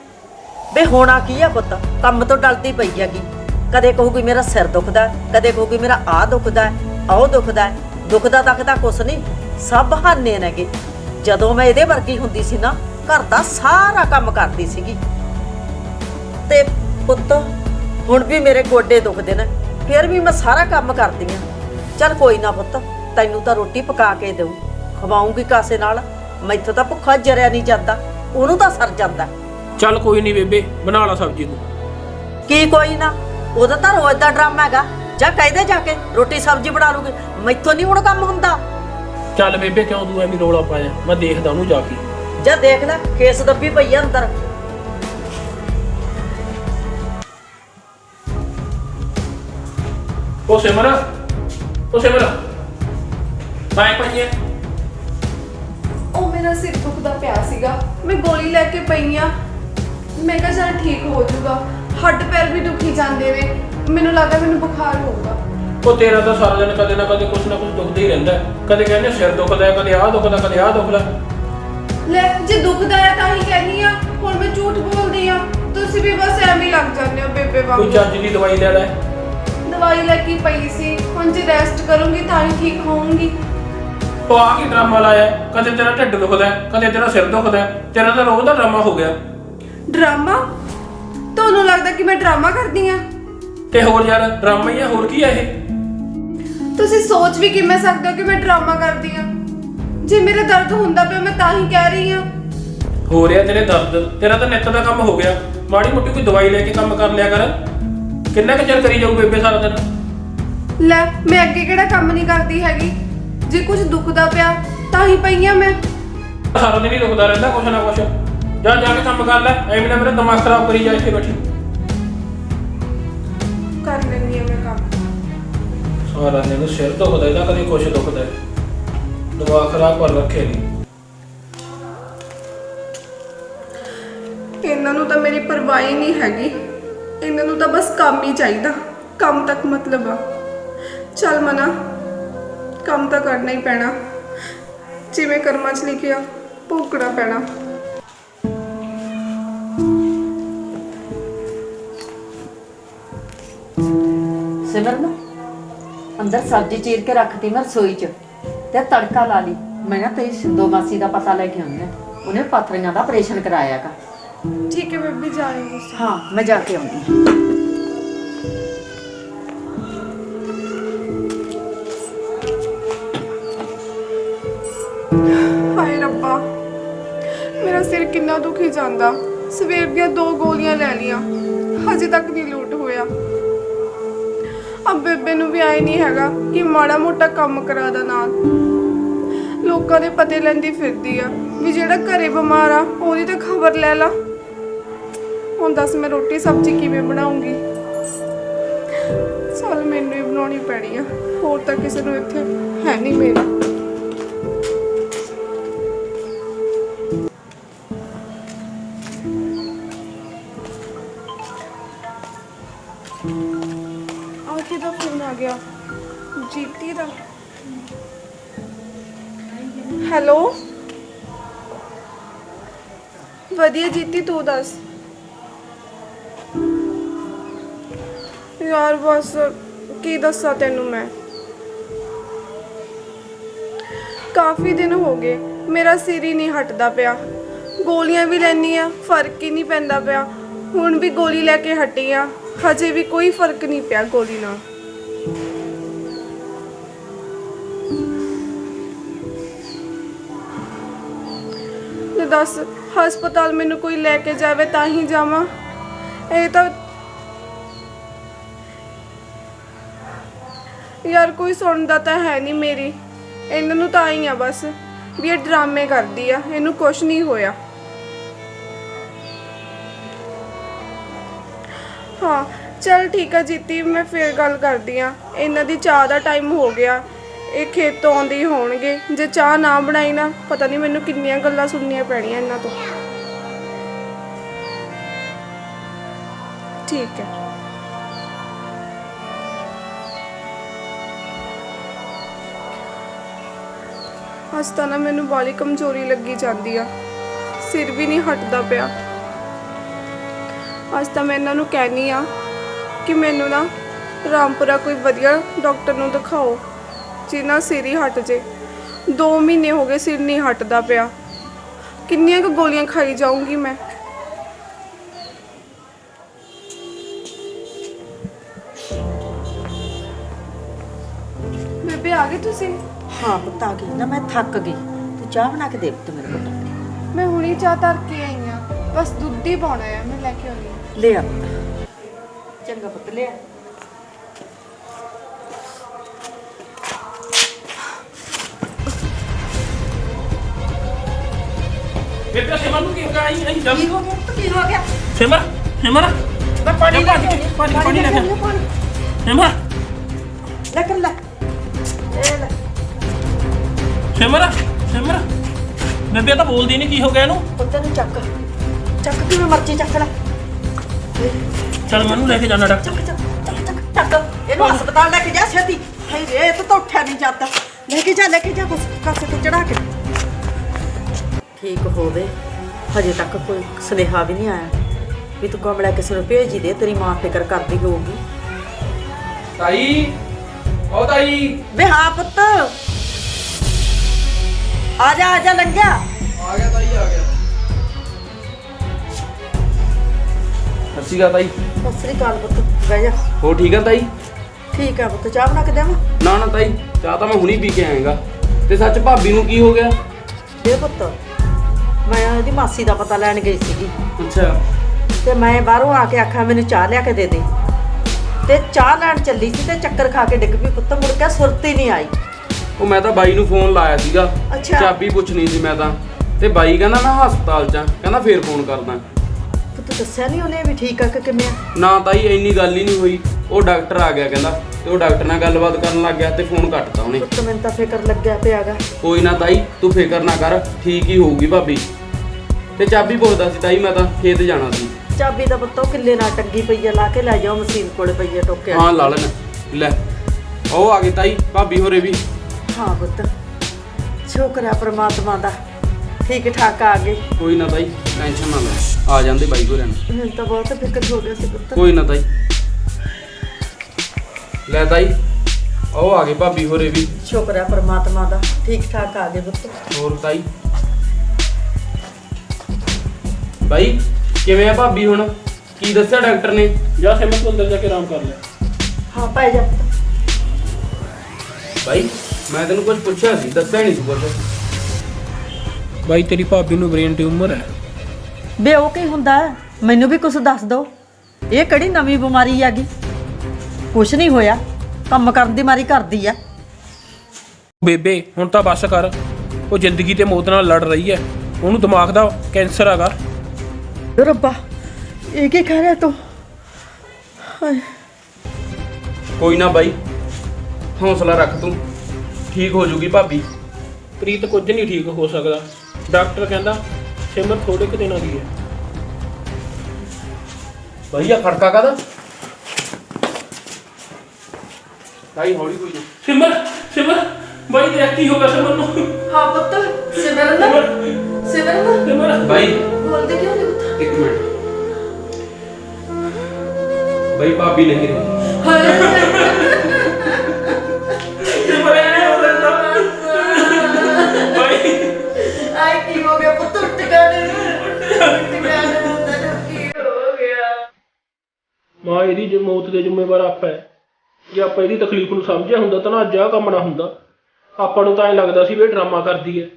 ਵੇ ਹੋਣਾ ਕੀ ਆ ਪੁੱਤ? ਕੰਮ ਤੋਂ ਡਲਦੀ ਪਈ ਹੈਗੀ। ਕਦੇ ਕਹੂਗੀ ਮੇਰਾ ਸਿਰ ਦੁਖਦਾ ਕਦੇ ਕਹੂਗੀ ਮੇਰਾ ਆ ਦੁਖਦਾ ਆਹ ਦੁਖਦਾ। ਦੁਖਦਾ ਤੱਕਦਾ ਕੁਛ ਨਹੀਂ ਸਭ ਬਹਾਨੇ ਨੇਗੇ। ਜਦੋਂ ਮੈਂ ਇਹਦੇ ਵਰਗੀ ਹੁੰਦੀ ਸੀ ਨਾ ਘਰ ਦਾ ਸਾਰਾ ਕੰਮ ਕਰਦੀ ਸੀਗੀ। ਤੇ ਪੁੱਤ ਹੁਣ ਵੀ ਮੇਰੇ ਗੋਡੇ ਦੁਖਦੇ ਨੇ ਫਿਰ ਵੀ ਮੈਂ ਸਾਰਾ ਕੰਮ ਕਰਦੀ ਆ ਚੱਲ ਕੋਈ ਨਾ ਪੁੱਤ ਤੈਨੂੰ ਤਾਂ ਰੋਟੀ ਪਕਾ ਕੇ ਦੇਉ ਖਵਾਉਂਗੀ ਕਾਸੇ ਨਾਲ ਮੈਥੋਂ ਤਾਂ ਭੁੱਖਾ ਜਰਿਆ ਨਹੀਂ ਜਾਂਦਾ ਉਹਨੂੰ ਤਾਂ ਸਰ ਜਾਂਦਾ। ਚੱਲ ਕੋਈ ਨਹੀਂ ਬੇਬੇ ਬਣਾ ਲਾ ਸਬਜ਼ੀ ਤੂੰ। ਕੀ ਕੋਈ ਨਾ ਉਹਦਾ ਤਾਂ ਰੋਜ਼ ਦਾ ਡਰਾਮਾ ਹੈਗਾ। ਜਾ ਕਹਿਦੇ ਜਾ ਕੇ ਰੋਟੀ ਸਬਜ਼ੀ ਬਣਾ ਲੂਗੀ। ਮੈਥੋਂ ਨਹੀਂ ਹੁਣ ਕੰਮ ਹੁੰਦਾ। ਚੱਲ ਬੇਬੇ ਕਿਉਂ ਤੂੰ ਐਵੇਂ ਰੋਲਾ ਪਾਇਆ? ਮੈਂ ਦੇਖਦਾ ਉਹਨੂੰ ਜਾ ਕੇ। ਜਾ ਦੇਖ ਲੈ ਕੇਸ ਦੱਬੀ ਪਈ ਆ ਅੰਦਰ। ਉਹ ਸਿਮਰ ਉਹ ਸਿਮਰ। ਬਾਈ ਪਈਏ ਉਹ ਮੇਰਾ ਸਿਰ ਦੁਖਦਾ ਪਿਆ ਸੀਗਾ। ਮੈਂ ਗੋਲੀ ਲੈ ਕੇ ਪਈ ਆ। ਮੈਂ ਕਿਹਾ ਚਲ ਠੀਕ ਹੋ ਜਾਊਗਾ। ਹੱਡ ਪੈਰ ਵੀ ਦੁਖੀ ਜਾਂਦੇ ਨੇ। ਮੈਨੂੰ ਲੱਗਦਾ ਮੈਨੂੰ ਬੁਖਾਰ ਹੋਊਗਾ। ਉਹ ਤੇਰਾ ਤਾਂ ਸਾਰਾ ਦਿਨ ਕਦੇ ਨਾ ਕਦੇ ਕੁਛ ਨਾ ਕੁਛ ਦੁਖਦਾ ਹੀ ਰਹਿੰਦਾ ਹੈ। ਕਦੇ ਕਹਿੰਦੇ ਸਿਰ ਦੁਖਦਾ ਹੈ, ਕਦੇ ਆਹ ਦੁਖਦਾ ਕਦੇ ਆਹ ਦੁਖਦਾ। ਲੈ ਜੇ ਦੁਖਦਾ ਹੈ ਤਾਂ ਹੀ ਕਹਿੰਦੀ ਆ ਹੁਣ ਮੈਂ ਝੂਠ ਬੋਲਦੀ ਆ ਤੁਸੀਂ ਵੀ ਬਸ ਐਵੇਂ ਹੀ ਲੱਗ ਜਾਂਦੇ ਹੋ ਬੇਬੇ ਕੋਈ ਵਾਂਗੂ ਚੱਜ ਦੀ ਦਵਾਈ ਲੈ ਲੈ। ਦਵਾਈ ਲੈ ਕੇ ਪਈ ਸੀ। ਹੁਣ ਜੇ ਰੈਸਟ ਕਰੂੰਗੀ ਤਾਂ ਹੀ ਠੀਕ ਹੋਊਂਗੀ। ਉਹ ਆ ਕੀ ਡਰਾਮਾ ਲਾਇਆ ਹੈ? ਕਦੇ ਤੇਰਾ ਢਿੱਡ ਦੁਖਦਾ ਹੈ, ਕਦੇ ਤੇਰਾ ਸਿਰ ਦੁਖਦਾ ਹੈ। ਤੇਰਾ ਤਾਂ ਰੋਜ਼ ਦਾ ਡਰਾਮਾ ਹੋ ਗਿਆ। ਡਰਾਮਾ? ਤੁਹਾਨੂੰ ਲੱਗਦਾ ਕਿ ਮੈਂ ਡਰਾਮਾ ਕਰਦੀ ਆ ਤੇ ਹੋਰ ਯਾਰ ਡਰਾਮਾ ਹੀ ਆ ਹੋਰ ਕੀ ਆ ਇਹ? ਤੁਸੀਂ ਸੋਚ ਵੀ ਕਿਵੇਂ ਸਕਦੇ ਹੋ ਕਿ ਮੈਂ ਡਰਾਮਾ ਕਰਦੀ ਆ? ਜੇ ਮੇਰੇ ਦਰਦ ਹੁੰਦਾ ਪਿਆ ਮੈਂ ਤਾਂ ਹੀ ਕਹਿ ਰਹੀ ਆ। ਹੋ ਰਿਹਾ ਤੇਰੇ ਦਰਦ। ਤੇਰਾ ਤਾਂ ਨਿੱਤ ਦਾ ਕੰਮ ਹੋ ਗਿਆ। ਮਾੜੀ ਮੋਟੀ ਕੋਈ ਦਵਾਈ ਲੈ ਕੇ ਕੰਮ ਕਰ ਲਿਆ ਕਰ। ਕਿੰਨਾ ਕੁ ਚਿਰ ਕਰੀ ਜਾਊ ਬੇਬੇ ਸਾਰਾ ਦਿਨ? ਲੈ ਮੈਂ ਅੱਗੇ ਕਿਹੜਾ ਕੰਮ ਨਹੀਂ ਕਰਦੀ ਹੈਗੀ? ਜੇ ਕੁਝ ਦੁਖਦਾ ਪਿਆ ਤਾਂ ਹੀ ਪਈ ਆ ਮੈਂ। ਸਾਰਾ ਦਿਨ ਹੀ ਰੁਕਦਾ ਰਹਿੰਦਾ ਕੁਛ ਨਾ ਕੁਛ। ਜਾ ਜਾ ਕੇ ਕੰਮ ਕਰ ਲੈ। ਐਵੇਂ ਨਾ ਮੇਰਾ ਦਿਮਾਗ ਖਰਾਬ ਕਰੀ ਜਾ ਇੱਥੇ ਬੈਠੀ। ਕਰ ਲੈਂਦੀ ਆ ਮੈਂ ਕੰਮ। ਸਾਰਾ ਦਿਨ ਸਿਰ ਦੁਖਦਾ ਇਹਦਾ ਕਦੇ ਕੁਛ ਦੁਖਦਾ ਹੈ। ਦਿਮਾਗ ਖਰਾਬ ਕਰ ਰੱਖੇ ਨਹੀਂ ਇਹਨਾਂ ਨੂੰ ਤਾਂ ਮੇਰੀ ਪਰਵਾਹ ਹੀ ਨਹੀਂ ਹੈਗੀ। ਇਹਨਾਂ ਨੂੰ ਤਾਂ ਬਸ ਕੰਮ ਹੀ ਚਾਹੀਦਾ। ਕੰਮ ਤੱਕ ਮਤਲਬ ਆ। ਚੱਲ ਮਨਾ ਕੰਮ ਤਾਂ ਕਰਨਾ ਹੀ ਪੈਣਾ। ਜਿਵੇਂ ਕਰਮਾਂ 'ਚ ਲਿਖਿਆ ਭੋਗਣਾ ਪੈਣਾ। ਸਿਮਰਨ ਅੰਦਰ ਸਬਜ਼ੀ ਚੀਰ ਕੇ ਰੱਖਤੀ ਮੈਂ ਰਸੋਈ 'ਚ ਤੇ ਤੜਕਾ ਲਾ ਲਈ। ਮੈਂ ਨਾ ਤੇਰੀ ਸਿੰਦੋ ਮਾਸੀ ਦਾ ਪਤਾ ਲੈ ਕੇ ਆਉਂਦੀ ਉਹਨੇ ਪਾਥਰੀਆਂ ਦਾ ਆਪਰੇਸ਼ਨ ਕਰਾਇਆਗਾ ਠੀਕ ਹੈ ਬੇਬੀ ਜਾ ਰਹੀ ਹਾਂ ਹਾਂ ਮੈਂ ਜਾ ਕੇ ਆਉਂਦੀ ਹਾਂ। ਹਾਏ ਰੱਬਾ ਮੇਰਾ ਸਿਰ ਕਿੰਨਾ ਦੁਖੀ ਜਾਂਦਾ। ਸਵੇਰ ਦੀਆਂ ਦੋ ਗੋਲੀਆਂ ਲੈ ਲੀਆਂ ਹਜੇ ਤੱਕ ਨਹੀਂ ਲੂਟ ਹੋਇਆ। ਅਬ ਬੇਬੇ ਨੂੰ ਵੀ ਆਏ ਨਹੀਂ ਹੈਗਾ ਕਿ ਮਾੜਾ ਮੋਟਾ ਕੰਮ ਕਰਾ ਦਾ ਨਾਲ। ਲੋਕਾਂ ਦੇ ਪਤੇ ਲੈਂਦੀ ਫਿਰਦੀ ਆ ਵੀ ਜਿਹੜਾ ਘਰੇ ਬਿਮਾਰ ਆ, ਉਹਦੀ ਤਾਂ ਖਬਰ ਲੈ ਲਾ। ਹੁਣ ਦੱਸ ਮੈਂ ਰੋਟੀ ਸਬਜ਼ੀ ਕਿਵੇਂ ਬਣਾਉਂਗੀ? ਚੱਲ ਮੈਨੂੰ ਹੀ ਬਣਾਉਣੀ ਪੈਣੀ ਆ, ਹੋਰ ਤਾਂ ਕਿਸੇ ਨੂੰ ਇੱਥੇ ਹੈ ਨਹੀਂ ਮੇਰਾ ਆ ਕਿਹਦਾ ਫੋਨ ਆ ਗਿਆ। ਜੀਤੀ ਦਾ। ਹੈਲੋ ਵਧੀਆ ਜੀਤੀ, ਤੂੰ ਦੱਸ? ਯਾਰ ਬਸ, ਕੀ ਦੱਸਾਂ ਤੈਨੂੰ ਮੈਂ? ਕਾਫੀ ਦਿਨ ਹੋ ਗਏ, ਮੇਰਾ ਸਿਰ ਹੀ ਨਹੀਂ ਹਟਦਾ ਪਿਆ। ਗੋਲੀਆਂ ਵੀ ਲੈਣੀ ਆ, ਫ਼ਰਕ ਹੀ ਨਹੀਂ ਪੈਂਦਾ ਪਿਆ। ਹੁਣ ਵੀ ਗੋਲੀ ਲੈ ਕੇ ਹਟੀ ਆ। ਹਜੇ ਵੀ ਕੋਈ ਫ਼ਰਕ ਨਹੀਂ ਪਿਆ ਗੋਲੀ ਨਾਲ। ਤੇ ਦੱਸ, ਹਸਪਤਾਲ ਮੈਨੂੰ ਕੋਈ ਲੈ ਕੇ ਜਾਵੇ ਤਾਂ ਹੀ ਜਾਵਾਂ? ਇਹ ਤਾਂ ਯਾਰ ਕੋਈ ਸੁਣਦਾ ਤਾਂ ਹੈ ਨਹੀਂ ਮੇਰੀ। ਇਹਨਾਂ ਨੂੰ ਤਾਂ ਆਈ ਆ ਬਸ, ਵੀ ਇਹ ਡਰਾਮੇ ਕਰਦੀ ਆ, ਇਹਨੂੰ ਕੁਝ ਨਹੀਂ ਹੋਇਆ। ਹਾਂ, ਚਲ ਠੀਕ ਆ ਜੀਤੀ, ਮੈਂ ਫੇਰ ਗੱਲ ਕਰਦੀ ਆ। ਇਹਨਾਂ ਦੀ ਚਾਹ ਦਾ ਟਾਈਮ ਹੋ ਗਿਆ। ਇਹ ਖੇਤੋਂ ਆਉਂਦੇ ਹੀ ਹੋਣਗੇ। ਜੇ ਚਾਹ ਨਾ ਬਣਾਈ ਨਾ, ਪਤਾ ਨਹੀਂ ਮੈਨੂੰ ਕਿੰਨੀਆਂ ਗੱਲਾਂ ਸੁਣਨੀਆਂ ਪੈਣੀਆਂ ਇਹਨਾਂ ਤੋਂ। ਠੀਕ ਹੈ। ਅੱਜ ਤਾਂ ਨਾ ਮੈਨੂੰ ਬਾਲੀ ਕਮਜ਼ੋਰੀ ਲੱਗੀ ਜਾਂਦੀ ਆ। ਸਿਰ ਵੀ ਨਹੀਂ ਹਟਦਾ ਪਿਆ। ਅੱਜ ਤਾਂ ਮੈਂ ਇਹਨਾਂ ਨੂੰ ਕਹਿਨੀ ਆ ਕਿ ਮੈਨੂੰ ਨਾ ਰਾਮਪੁਰਾ ਕੋਈ ਵਧੀਆ ਡਾਕਟਰ ਨੂੰ ਦਿਖਾਓ ਜਿਹਨਾਂ ਸਿਰ ਹੀ ਹਟ ਜੇ। 2 ਮਹੀਨੇ ਹੋ ਗਏ ਸਿਰ ਨਹੀਂ ਹਟਦਾ ਪਿਆ। ਕਿੰਨੀਆਂ ਕੁ ਗੋਲੀਆਂ ਖਾਈ ਜਾਊਂਗੀ ਮੈਂ? ਬੇਬੇ ਆ ਗਏ ਤੁਸੀਂ? ਹਾਂ ਪੁੱਤ ਆ ਗਈ। ਨਾ ਮੈਂ ਥੱਕ ਗਈ। ਤੂੰ ਚਾਹ ਬਣਾ ਕੇ ਦੇ ਪੁੱਤ ਮੇਰੇ ਪੁੱਤ ਮੈਂ ਹੁਣੀ ਚਾਹ ਧਰ ਕੇ ਆਈ ਆ। ਬਸ ਦੁੱਧ ਹੀ ਪਾਉਣਾ ਹੈ ਮੈਂ ਲੈ ਕੇ ਆਉਣੀ ਆ। ਲਿਆ। ਪੁੱਤ ਚੰਗਾ ਪੁੱਤ ਲਿਆ। ਬੇਬੇ ਸਿਮਰ ਨੂੰ ਕੀ ਹੋ ਗਿਆ? ਜਮ ਕੀ ਹੋ ਗਿਆ? ਹੋ ਗਿਆ? ਸਿਮਰ ਸਿਮਰ। ਨਾ ਪਾਣੀ ਲੈ ਪਾਣੀ ਪਾਣੀ ਲੈ ਕੇ ਲੈ ਕਰ ਲੈ। ਇਹ ਲੈ। ਸਿਮਰ ਬੇਬੇ ਤਾਂ ਬੋਲਦੀ ਨਹੀਂ ਕੀ ਹੋ ਗਿਆ ਇਹਨੂੰ? ਪੁੱਤ ਨੂੰ ਚੱਕ। ਚੱਕ ਕਿਵੇਂ ਮਰਜ਼ੀ ਚੱਕ ਲੈ। ਚਲ ਮੈਨੂੰ ਲੈ ਕੇ ਜਾਣਾ ਡਾਕਟਰ। ਚੱਕ ਚੱਕ ਚੱਕ ਚੱਕ ਚੱਕ ਇਹਨੂੰ ਹਸਪਤਾਲ ਲੈ ਕੇ ਜਾ ਛੇਤੀ। ਹਾਏ ਰੇ ਇਹ ਤਾਂ ਉੱਠਿਆ ਨਹੀਂ ਜਾਂਦਾ। ਲੈ ਕੇ ਜਾ ਲੈ ਕੇ ਜਾ ਕੁਛ ਕਾਸੇ ਤੇ ਚੜਾ ਕੇ। ਠੀਕ ਹੋਵੇ ਹਜੇ ਤੱਕ ਕੋਈ ਸੁਨੇਹਾ ਵੀ ਨਹੀਂ ਆਇਆ ਵੀ ਤੂੰ ਕਮਲਾ ਕਿਸੇ ਨੂੰ ਭੇਜ ਹੀ ਦੇ ਤੇਰੀ ਮਾਂ ਫਿਕਰ ਕਰਦੀ ਹੋਊਗੀ। ਤਾਈ ਓ ਤਾਈ। ਵੇ ਹਾਂ ਪੁੱਤ। ਆ ਜਾ ਆ ਜਾ ਲੰਘਿਆ। ਆ ਗਿਆ ਤਾਈ ਆ ਗਿਆ। ਸਤਿ ਸ਼੍ਰੀ ਅਕਾਲ ਤਾਈ। ਸਤਿ ਸ੍ਰੀ ਅਕਾਲ ਪੁੱਤ ਬਹਿ ਜਾ। ਹੋ ਠੀਕ ਆ ਤਾਈ? ਠੀਕ ਆ ਪੁੱਤ ਚਾਹ ਬਣਾ ਕੇ ਦੇਵਾਂ? ਨਾ ਨਾ ਤਾਈ ਚਾਹ ਤਾਂ ਮੈਂ ਹੁਣੀ ਪੀ ਕੇ ਆਏਗਾ ਤੇ ਸੱਚ ਭਾਬੀ ਨੂੰ ਕੀ ਹੋ ਗਿਆ? ਦੇ ਪੁੱਤ ਮੈਂ ਇਹਦੀ ਮਾਸੀ ਦਾ ਪਤਾ ਲੈਣ ਗਈ ਸੀਗੀ। ਅੱਛਾ। ਤੇ ਮੈਂ ਬਾਹਰੋਂ ਆ ਕੇ ਆਖਿਆ ਮੈਨੂੰ ਚਾਹ ਲਿਆ ਕੇ ਦੇ ਦੇ। ਤੇ ਚਾਹ ਲੈਣ ਚੱਲੀ ਸੀ ਤੇ ਚੱਕਰ ਖਾ ਕੇ ਡਿੱਗ ਪਈ ਪੁੱਤ ਮੁੜ ਕੇ ਸੁਰਤ ਹੀ ਨਹੀਂ ਆਈ। ਉਹ ਮੈਂ ਤਾਂ ਬਾਈ ਨੂੰ ਫੋਨ ਲਾਇਆ ਸੀਗਾ। ਅੱਛਾ। ਚਾਬੀ ਪੁੱਛਣੀ ਸੀ ਮੈਂ ਤਾਂ। ਤੇ ਬਾਈ ਕਹਿੰਦਾ ਮੈਂ ਹਸਪਤਾਲ 'ਚ ਆਂ। ਕਹਿੰਦਾ ਫੇਰ ਫੋਨ ਕਰਦਾ। ਪੁੱਤ ਦੱਸਿਆ ਨਹੀਂ ਉਹਨੇ ਵੀ ਠੀਕ ਆ ਕਿ ਕਿਵੇਂ ਆ? ਨਾ ਤਾਈ ਇੰਨੀ ਗੱਲ ਹੀ ਨਹੀਂ ਹੋਈ। ਉਹ ਡਾਕਟਰ ਆ ਗਿਆ ਕਹਿੰਦਾ ਤੇ ਉਹ ਡਾਕਟਰ ਨਾਲ ਗੱਲਬਾਤ ਕਰਨ ਲੱਗ ਗਿਆ ਤੇ ਫੋਨ ਕੱਟਤਾ ਉਹਨੇ। ਪੁੱਤ ਮੈਨੂੰ ਤਾਂ ਫਿਕਰ ਲੱਗਿਆ ਪਿਆਗਾ। ਕੋਈ ਨਾ ਤਾਈ ਤੂੰ ਫਿਕਰ ਨਾ ਕਰ ਠੀਕ ਹੀ ਹੋਊਗੀ ਭਾਬੀ। ਤੇ ਚਾਬੀ ਪੁੱਛਦਾ ਸੀ ਤਾਈ ਮੈਂ ਤਾਂ ਖੇਤ ਜਾਣਾ ਸੀ। ਚਾਬੀ ਦਾ ਪੁੱਤ ਉਹ ਕਿੱਲੇ ਨਾਲ ਟੰਗੀ ਪਈ ਆ ਲਾ ਕੇ ਲੈ ਜਾਓ ਮਸ਼ੀਨ ਕੋਲੇ ਪਈ ਆ ਟੋਕੇ ਹਾਂ ਲਾ ਲੈਣਾ ਲੈ ਉਹ ਆ ਗਈ ਤਾਈ ਭਾਬੀ ਹੋਰੇ ਵੀ। ਹਾਂ ਪੁੱਤ ਸ਼ੁਕਰ ਆ ਪ੍ਰਮਾਤਮਾ ਦਾ। ਠੀਕ ਠਾਕ ਆ ਗਏ। ਕੋਈ ਨਾ ਤਾਈ ਟੈਨਸ਼ਨ ਨਾ ਲੈ। ਆ ਜਾਂਦੇ ਬਾਈ ਹੋਰਾਂ ਨੂੰ। ਮੈਨੂੰ ਤਾਂ ਬਹੁਤ ਫਿਕਰ ਹੋ ਗਿਆ ਸੀ ਪੁੱਤ। ਕੋਈ ਨਾ ਤਾਈ ਲੈ ਤਾਈ ਉਹ ਆ ਗਏ ਭਾਬੀ ਹੋਰੇ ਵੀ। ਸ਼ੁਕਰ ਆ ਪ੍ਰਮਾਤਮਾ ਦਾ। ਠੀਕ ਠਾਕ ਆ ਗਏ ਪੁੱਤ। ਹੋਰ ਤਾਈ ਬਾਈ ਕਿਵੇਂ ਆ ਭਾਬੀ ਹੁਣ? ਕੀ ਦੱਸਿਆ ਡਾਕਟਰ ਨੇ? ਜਾ ਸਿਮਰ ਤੂੰ ਅੰਦਰ ਜਾ ਕੇ ਆਰਾਮ ਕਰ ਲੈ। ਹਾਂ ਪੈ ਜਾ। ਪੁੱਤ ਬਾਈ ਮੈਂ ਤੈਨੂੰ ਕੁਝ ਪੁੱਛਿਆ ਸੀ ਦੱਸਿਆ ਨਹੀਂ ਤੂੰ ਕੁਝ ਬਾਈ ਤੇਰੀ ਭਾਬੀ ਨੂੰ ਬ੍ਰੇਨ ਟਿਊਮਰ ਹੈ। ਬੇ ਉਹ ਕੀ ਹੁੰਦਾ? ਹੈ? ਮੈਨੂੰ ਵੀ ਕੁਝ ਦੱਸ ਦਿਓ ਇਹ ਕਿਹੜੀ ਨਵੀਂ ਬਿਮਾਰੀ ਆ ਗਈ ਕੁਛ ਨਹੀਂ ਹੋਇਆ। ਕੰਮ ਕਰਨ ਦੀ ਮਾਰੀ ਕਰਦੀ ਆ। ਬੇਬੇ ਹੁਣ ਤਾਂ ਬੱਸ ਕਰ। ਉਹ ਜ਼ਿੰਦਗੀ ਤੇ ਮੌਤ ਨਾਲ ਲੜ ਰਹੀ ਹੈ। ਉਹਨੂੰ ਦਿਮਾਗ ਦਾ ਕੈਂਸਰ ਹੈਗਾ। ਰੱਬਾ ਇਹ ਕੀ ਕਹਿ ਰਿਹਾ ਤੂੰ? ਹਾਏ। ਕੋਈ ਨਾ ਬਾਈ ਹੌਸਲਾ ਰੱਖ ਤੂੰ। ਠੀਕ ਹੋ ਜੂਗੀ ਭਾਬੀ। ਪ੍ਰੀਤ ਕੁਝ ਨਹੀਂ ਠੀਕ ਹੋ ਸਕਦਾ। ਡਾਕਟਰ ਕਹਿੰਦਾ ਸਿਮਰ ਥੋੜੇ ਕੁ ਦਿਨਾਂ ਦੀ ਹੈ। ਬਾਈ ਆ ਖੜਕਾ ਕਾਦਾ ਤਾਈ ਹੌਲੀ ਕੋਈ ਨਾ ਸਿਮਰ ਸਿਮਰ ਬਾਈ ਦੇਖ ਕੀ ਹੋ ਗਿਆ ਸਿਮਰ ਨੂੰ? ਹਾਂ ਪੁੱਤ ਸਿਮਰਨ ਸਿਮਰ। ਸਿਮਰਨ ਸਿਮਰ। ਬਾਈ। ਬੋਲਦੇ ਕਿਉਂ ਨਹੀਂ ਪੁੱਤ? ਇੱਕ ਮਿੰਟ। ਬਾਈ ਭਾਬੀ ਨਹੀਂ ਰਹੀ। ਸਿਮਰ ਮਾਂ ਇਹਦੀ ਜੇ ਮੌਤ ਦੇ ਜ਼ਿੰਮੇਵਾਰ ਆਪਾਂ ਹੈ। ਜੇ ਆਪਾਂ ਇਹਦੀ ਤਕਲੀਫ ਨੂੰ ਸਮਝਿਆ ਹੁੰਦਾ ਤਾਂ ਨਾ ਅੱਜ ਆਹ ਕੰਮ ਨਾ ਹੁੰਦਾ। ਆਪਾਂ ਨੂੰ ਤਾਂ ਐਂ ਲੱਗਦਾ ਸੀ ਵੀ ਇਹ ਡਰਾਮਾ ਕਰਦੀ ਹੈ।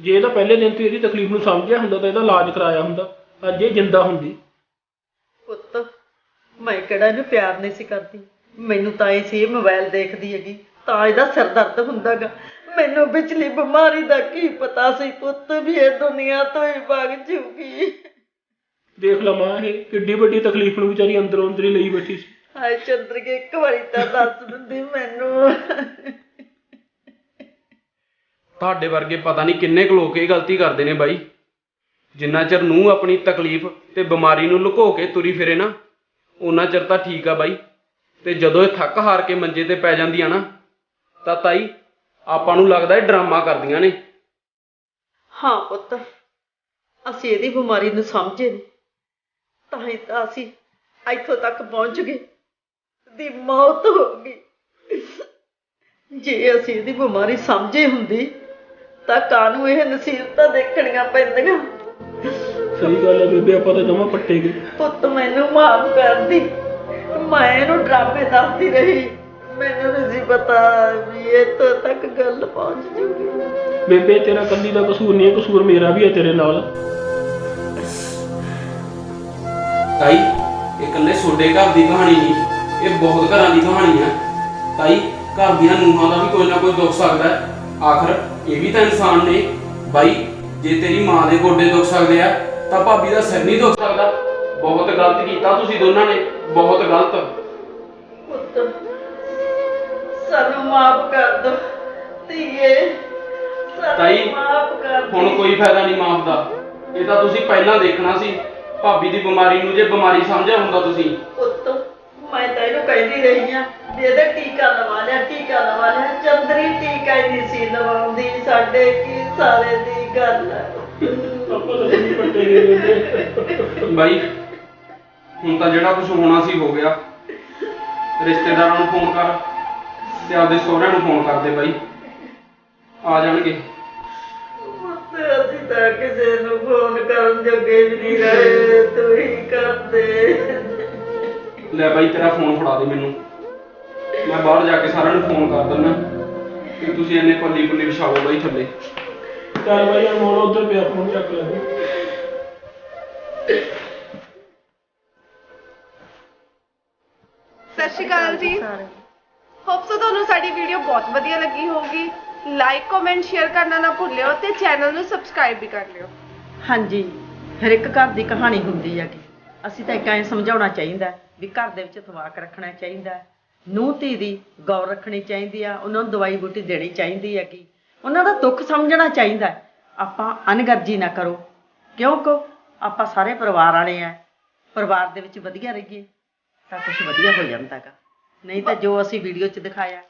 ਜੇ ਇਹਦਾ ਪਹਿਲੇ ਦਿਨ ਤੋਂ ਇਹਦੀ ਤਕਲੀਫ ਨੂੰ ਸਮਝਿਆ ਹੁੰਦਾ ਤਾਂ ਇਹਦਾ ਇਲਾਜ ਕਰਾਇਆ ਹੁੰਦਾ। ਅੱਜ ਇਹ ਜਿੰਦਾ ਹੁੰਦੀ। ਪੁੱਤ, ਮੈਂ ਕਿਹੜਾ ਇਹਨੂੰ ਪਿਆਰ ਨਹੀਂ ਸੀ ਕਰਦੀ। ਮੈਨੂੰ ਤਾਂ ਇਹ ਸੀ ਇਹ ਮੋਬਾਈਲ ਦੇਖਦੀ ਹੈਗੀ। ਤਾਂ ਇਹਦਾ ਸਿਰ ਦਰਦ ਹੁੰਦਾਗਾ। ਮੈਨੂੰ ਪਿਛਲੀ ਬਿਮਾਰੀ ਦਾ ਕੀ ਪਤਾ ਸੀ ਪੁੱਤ ਵੀ ਇਹ ਦੁਨੀਆ ਤੋਂ ਹੀ ਭੱਗ ਜੂਗੀ ਦੇਖ ਲਾ ਮਾਂ ਇਹ ਕਿੱਡੀ ਵੱਡੀ ਤਕਲੀਫ ਨੂੰ ਵਿਚਾਰੀ ਅੰਦਰੋਂ ਅੰਦਰ ਹੀ ਲਈ ਬੈਠੀ ਸੀ। ਹਾਏ ਚੰਦਰ ਕੇ ਇੱਕ ਵਾਰੀ ਤਾਂ ਦੱਸ ਦਿੰਦੀ ਮੈਨੂੰ। ਤੁਹਾਡੇ ਵਰਗੇ ਪਤਾ ਨਹੀਂ ਕਿੰਨੇ ਕੁ ਲੋਕ ਇਹ ਗਲਤੀ ਕਰਦੇ ਨੇ ਬਾਈ। ਜਿੰਨਾ ਚਿਰ ਨੂੰ ਆਪਣੀ ਤਕਲੀਫ ਤੇ ਬਿਮਾਰੀ ਨੂੰ ਲੁਕੋ ਕੇ ਤੁਰੀ ਫਿਰੇ ਨਾ ਉਹਨਾਂ ਚਿਰ ਤਾਂ ਠੀਕ ਆ ਬਾਈ। ਤੇ ਜਦੋਂ ਇਹ ਥੱਕ ਹਾਰ ਕੇ ਮੰਜੇ ਤੇ ਪੈ ਜਾਂਦੀਆਂ ਨਾ ਤਾਂ ਤਾਈ ਆਪਾਂ ਨੂੰ ਲੱਗਦਾ ਇਹ ਡਰਾਮਾ ਕਰਦੀਆਂ ਨੇ। ਹਾਂ ਪੁੱਤ ਅਸੀਂ ਇਹਦੀ ਬਿਮਾਰੀ ਨੂੰ ਸਮਝੇ ਨਹੀਂ ਤਾਂ ਹੀ ਤਾਂ ਅਸੀਂ ਇੱਥੋਂ ਤੱਕ ਪਹੁੰਚ ਗਏ ਦੀ ਮੌਤ ਹੋ ਗਈ। ਜੇ ਅਸੀਂ ਇਹਦੀ ਬਿਮਾਰੀ ਸਮਝੇ ਹੁੰਦੀ ਤਾਂ ਕਾਨੂੰ ਇਹ ਨਸੀਬਤਾਂ ਦੇਖਣੀਆਂ ਪੈਂਦੀਆਂ? ਸਹੀ ਗੱਲ ਹੈ ਬੇਬੇ ਆਪਾਂ ਤਾਂ ਜਮਾ ਪੱਟੇ ਗਏ। ਪੁੱਤ ਮੈਨੂੰ ਮਾਫ ਕਰ ਦੀ। ਮੈਂ ਇਹਨੂੰ ਡਰਾਮੇ ਦੱਸਦੀ ਰਹੀ। ਮੈਨੂੰ ਨਹੀਂ ਸੀ ਪਤਾ ਵੀ ਇੱਥੋਂ ਤੱਕ ਗੱਲ ਪਹੁੰਚ ਜੂਗੀ। ਬੇਬੇ ਤੇਰਾ ਕੱਲੀ ਦਾ ਕਸੂਰ ਨਹੀਂ ਹੈ ਕਸੂਰ ਮੇਰਾ ਵੀ ਹੈ ਤੇਰੇ ਨਾਲ। ਤਾਈ ਇਹ ਇਕੱਲੇ ਤੁਹਾਡੇ ਘਰ ਦੀ ਕਹਾਣੀ ਨਹੀਂ ਇਹ ਬਹੁਤ ਘਰਾਂ ਦੀ ਕਹਾਣੀ ਹੈ। ਤਾਈ ਘਰ ਦੀਆਂ ਨੂੰਹਾਂ ਦਾ ਵੀ ਕੋਈ ਨਾ ਕੋਈ ਦੁੱਖ ਸਕਦਾ ਹੈ। ਆਖਰ ਇਹ ਵੀ ਤਾਂ ਇਨਸਾਨ ਨੇ। ਬਾਈ ਜੇ ਤੇਰੀ ਮਾਂ ਦੇ ਗੋਡੇ ਦੁਖ ਸਕਦੇ ਆ ਤਾਂ ਭਾਬੀ ਦਾ ਸਿਰ ਨਹੀਂ ਦੁਖ ਸਕਦਾ। ਬਹੁਤ ਗਲਤ ਕੀਤਾ ਤੁਸੀਂ ਦੋਨਾਂ ਨੇ ਬਹੁਤ ਗਲਤ। ਪੁੱਤ ਸਾਨੂੰ ਮਾਫ ਕਰ ਦੋ। ਧੀਏ ਤਾਈ, ਸਾਨੂੰ ਮਾਫ ਕਰ ਦੇ ਹੁਣ ਕੋਈ ਫਾਇਦਾ ਨਹੀਂ ਮਾਫ ਦਾ। ਇਹ ਤਾਂ ਤੁਸੀਂ ਪਹਿਲਾਂ ਦੇਖਣਾ ਸੀ। ਭਾਬੀ ਦੀ ਬਿਮਾਰੀ ਨੂੰ ਜੇ ਬਿਮਾਰੀ ਸਮਝਿਆ ਹੁੰਦਾ ਤੁਸੀਂ। ਪੁੱਤ ਮੈਂ ਤਾਂ ਇਹਨੂੰ ਕਹਿੰਦੀ ਰਹੀ ਆ ਵੀ ਇਹਦੇ ਟੀਕਾ ਲਵਾ ਲਿਆ ਟੀਕਾ ਲਵਾ ਲਿਆ। ਚੰਦਰੀ ਟੀਕਾ ਹੀ ਨਹੀਂ ਸੀ ਲਵਾਉਂਦੀ ਸਾਡੇ ਕੀ ਸਾਰੇ ਦੀ ਗੱਲ ਬਾਈ ਹੁਣ ਤਾਂ ਜਿਹੜਾ ਕੁਝ ਹੋਣਾ ਸੀ ਹੋ ਗਿਆ। ਰਿਸ਼ਤੇਦਾਰਾਂ ਨੂੰ ਫੋਨ ਕਰ। ਤੇ ਆਪਦੇ ਸਹੁਰਿਆਂ ਨੂੰ ਫੋਨ ਕਰ ਦੇ ਬਾਈ। ਆ ਜਾਣਗੇ। ਪੁੱਤ ਅਸੀਂ ਤਾਂ ਕਿਸੇ ਨੂੰ ਫੋਨ ਕਰਨ ਜੋਗੇ ਵੀ ਨਹੀਂ ਰਹੇ ਤੂੰ ਹੀ ਕਰ ਦੇ ਲੈ ਬਾਈ ਤੇਰਾ ਫੋਨ ਫੜਾ ਦੇ ਮੈਨੂੰ। ਮੈਂ ਬਾਹਰ ਜਾ ਕੇ ਸਾਰਿਆਂ ਨੂੰ ਫੋਨ ਕਰ ਦਿੰਦਾ। ਕਿ ਤੁਸੀਂ ਇੰਨੇ ਪੱਲੀ ਪੁੱਲੀ ਵਿਛਾਓ ਬਾਈ ਥੱਲੇ। ਚੱਲ ਬਾਈ ਅਨਮੋਲ ਉੱਧਰ ਪਿਆ ਫੋਨ ਚੱਕ ਲੈ। ਸਤਿ ਸ਼੍ਰੀ ਅਕਾਲ ਜੀ। ਹੋਪ ਤੁਹਾਨੂੰ ਸਾਡੀ ਵੀਡੀਓ ਬਹੁਤ ਵਧੀਆ ਲੱਗੀ ਹੋਊਗੀ। ਲਾਈਕ ਕਮੈਂਟ ਸ਼ੇਅਰ ਕਰਨਾ ਨਾ ਭੁੱਲਿਓ ਤੇ ਚੈਨਲ ਨੂੰ ਸਬਸਕ੍ਰਾਈਬ ਵੀ ਕਰ ਲਿਓ। ਹਾਂਜੀ, ਹਰ ਇੱਕ ਘਰ ਦੀ ਕਹਾਣੀ ਹੁੰਦੀ ਹੈ ਕਿ ਅਸੀਂ ਤਾਂ ਇੱਕ ਐਂ ਸਮਝਾਉਣਾ ਚਾਹੀਦਾ ਵੀ ਘਰ ਦੇ ਵਿੱਚ ਤਵਾਕ ਰੱਖਣਾ ਚਾਹੀਦਾ ਨੂੰਹ ਧੀ ਦੀ ਗੌਰ ਰੱਖਣੀ ਚਾਹੀਦੀ ਆ, ਉਹਨਾਂ ਨੂੰ ਦਵਾਈ ਬੂਟੀ ਦੇਣੀ ਚਾਹੀਦੀ ਹੈ ਕਿ ਉਹਨਾਂ ਦਾ ਦੁੱਖ ਸਮਝਣਾ ਚਾਹੀਦਾ ਆਪਾਂ ਅਨਗਰਜੀ ਨਾ ਕਰੋ ਕਿਉਂਕਿ ਆਪਾਂ ਸਾਰੇ ਪਰਿਵਾਰ ਵਾਲੇ ਆ, ਪਰਿਵਾਰ ਦੇ ਵਿੱਚ ਵਧੀਆ ਰਹੀਏ ਤਾਂ ਕੁਝ ਵਧੀਆ ਹੋ ਜਾਂਦਾ ਗਾ। ਨਹੀਂ ਤਾਂ ਜੋ ਅਸੀਂ ਵੀਡੀਓ 'ਚ ਦਿਖਾਇਆ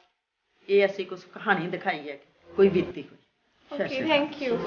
ਇਹ ਅਸੀਂ ਕੁਝ ਕਹਾਣੀ ਦਿਖਾਈ ਹੈ ਕੋਈ ਬੀਤੀ ਹੋਈ ਸਤਿ ਓਕੇ ਸ਼੍ਰੀ ਅਕਾਲ। Thank you